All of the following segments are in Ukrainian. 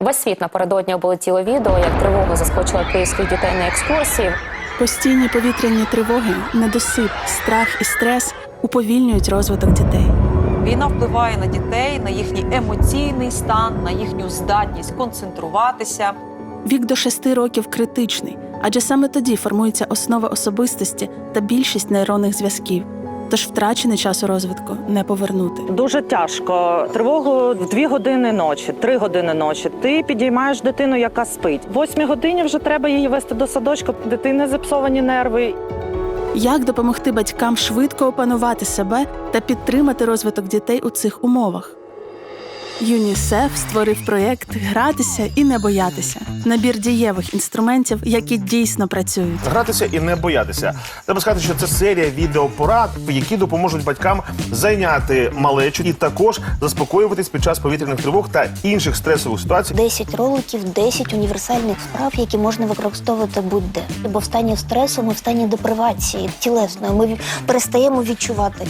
Весь світ напередодні облетіло відео, як тривога заскочила київських дітей на екскурсії. Постійні повітряні тривоги, недосип, страх і стрес уповільнюють розвиток дітей. Війна впливає на дітей, на їхній емоційний стан, на їхню здатність концентруватися. Вік до 6 років критичний, адже саме тоді формується основа особистості та більшість нейронних зв'язків. Тож втрачений час у розвитку не повернути. Дуже тяжко. Тривогу в дві години ночі, три години ночі. Ти підіймаєш дитину, яка спить. В годині вже треба її вести до садочка. Дитини зіпсовані нерви. Як допомогти батькам швидко опанувати себе та підтримати розвиток дітей у цих умовах? ЮНІСЕФ створив проєкт Гратися і не боятися набір дієвих інструментів, які дійсно працюють. Гратися і не боятися. Треба сказати, що це серія відеопорад, які допоможуть батькам зайняти малечу і також заспокоюватись під час повітряних тривог та інших стресових ситуацій. 10 роликів, 10 універсальних вправ, які можна використовувати будь-де. Бо в стані стресу ми в стані депривації тілесної. Ми перестаємо відчувати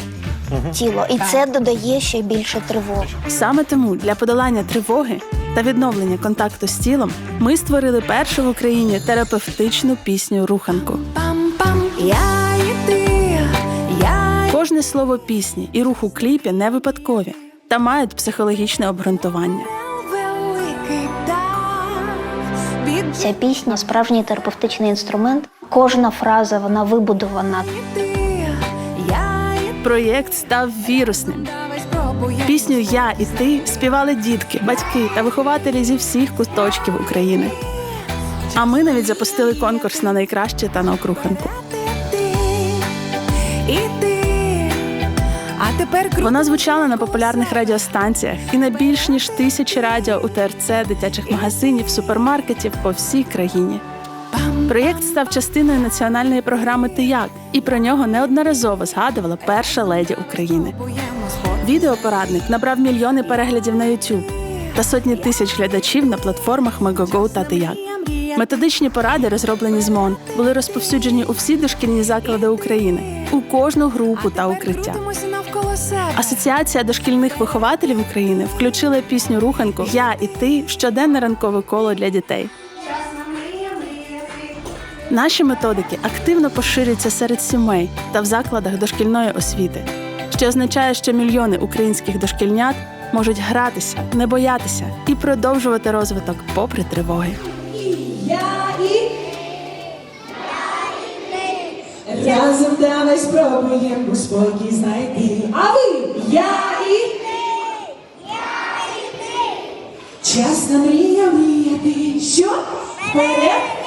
тіло, і це додає ще більше тривоги. Саме тому для подолання тривоги та відновлення контакту з тілом ми створили першу в Україні терапевтичну пісню Руханку. Я і ти, я Кожне слово пісні і рух у кліпі не випадкові та мають психологічне обґрунтування. Ця пісня справжній терапевтичний інструмент. Кожна фраза вона вибудована. Проєкт став вірусним. Пісню Я і ти співали дітки, батьки та вихователі зі всіх куточків України. А ми навіть запустили конкурс на найкраще та на окруханку. А тепер. Вона звучала на популярних радіостанціях і на більш ніж тисячі радіо у ТРЦ, дитячих магазинів, супермаркетів по всій країні. Проєкт став частиною національної програми Ти як і про нього неодноразово згадувала перша леді України. Відеопорадник набрав мільйони переглядів на YouTube та сотні тисяч глядачів на платформах Megogo та Ти. Методичні поради, розроблені з МОН, були розповсюджені у всі дошкільні заклади України, у кожну групу та укриття. Асоціація дошкільних вихователів України включила пісню Руханку Я і ти щоденне ранкове коло для дітей. Наші методики активно поширюються серед сімей та в закладах дошкільної освіти, що означає, що мільйони українських дошкільнят можуть гратися, не боятися і продовжувати розвиток попри тривоги. Я Разом давай спробуємо спокій знайти. А ви, я і Час на мрія мріяти. Що? Вперед!